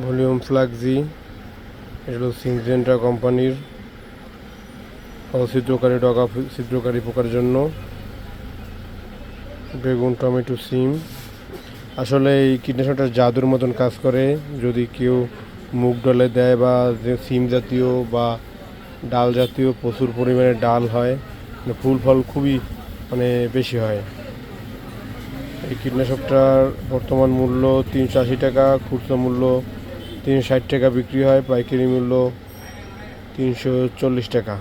Volume ফ্লাক্সি এটা হলো Syngenta কোম্পানির ছিদ্রকারী ডগা ছিদ্রকারী পোকার জন্য। বেগুন, টমেটো, সিম। আসলে এই কীটনাশকটা জাদুর মতন কাজ করে, যদি কেউ মুগ ডালে দেয় বা সিম জাতীয় বা ডাল জাতীয় প্রচুর পরিমাণে ডাল হয় মানে ফুল ফল খুবই মানে বেশি হয়। এই কীটনাশকটার বর্তমান মূল্য তিনশো আশি টাকা, খুচরো মূল্য তিনশো ষাট টাকা বিক্রি হয়, পাইকারি মূল্য তিনশো চল্লিশ টাকা।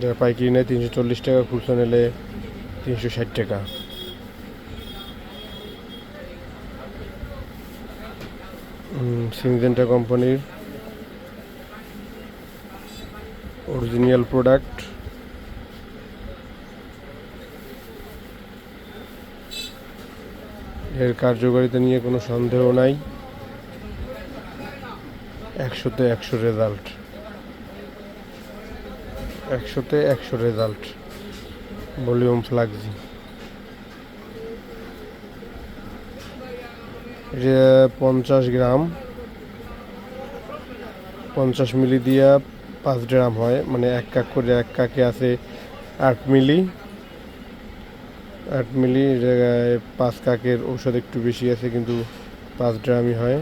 যারা পাইকারি নেয় তিনশো চল্লিশ টাকা, খুচরো নিলে তিনশো ষাট টাকা। সিনজেন্টা কোম্পানির অরিজিনাল প্রোডাক্ট। এর কার্যকারিতা নিয়ে কোনো সন্দেহ নাই। একশোতে একশো রেজাল্ট একশোতে একশো রেজাল্ট ভলিউম এটা পঞ্চাশ গ্রাম, পঞ্চাশ মিলি দিয়া পাঁচ গ্রাম হয় মানে এক কাক করে এক কাকে আছে আট মিলি। আট মিলি পাঁচ কাকের ঔষধ একটু বেশি আছে, কিন্তু পাঁচ গ্রামই হয়।